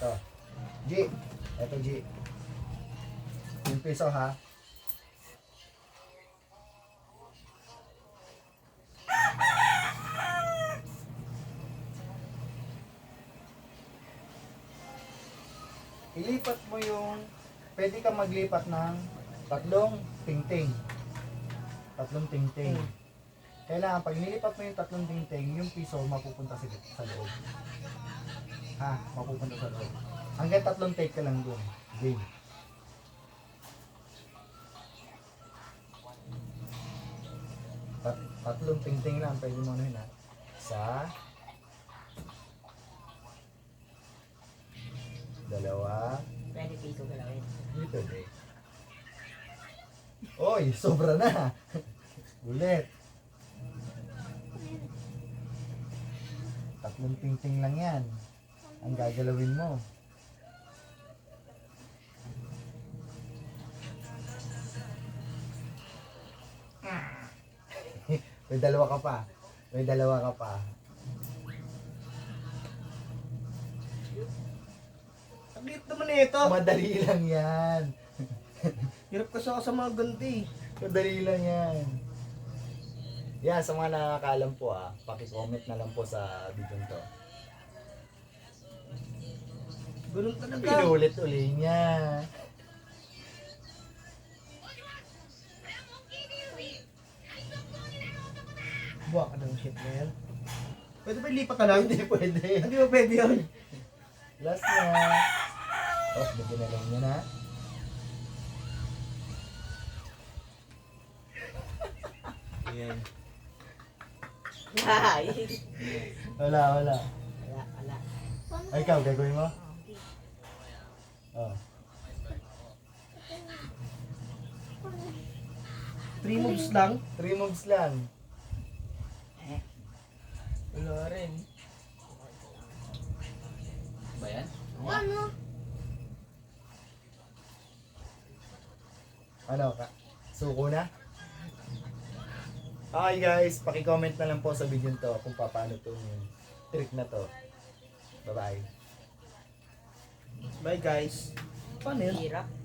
Ito. G. Ito G. Yung piso ha. Ilipat mo yung pwede ka maglipat ng tatlong tingting. Tatlong tingting. Kailangan pag nilipat mo yung tatlong tingting, yung piso mapupunta sa, sa loob. Ha, mapupunta sa loob. Hanggang tatlong take ka lang doon. Game. Tat tatlong tingting lang pwede mo yun ha. Isa. Dalawa. Pwede piso galawin. Hindi pwede. Oy, sobra na. Ulit. Tatlong tingting lang yan. Ang gagalawin mo. May dalawa ka pa. May dalawa ka pa. Ang liit naman ito. Madali lang yan. Hirap kasi ako sa mga ganti. Madali lang yan. Yan, sa mga nakakalam po ah, pakicomment na lang po sa video to. Ganun talaga. Pinulit uli niya. Buwa ka ng shit na yan. Pwede ba ilipat na lang? Hindi pwede. Hindi ba pwede yun? Last na. Oh, bigyan na lang niya na. Ayan. Ay! Wala, wala. Wala, wala. Ay, ikaw, gagawin mo? Oh. Three moves lang. Three moves lang. Wala rin. Ba yan? Ano ka? Suko na? Okay guys, paki-comment na lang po sa video to kung paano itong trick na to. Bye-bye. Bye guys. Paano yun? Hirap.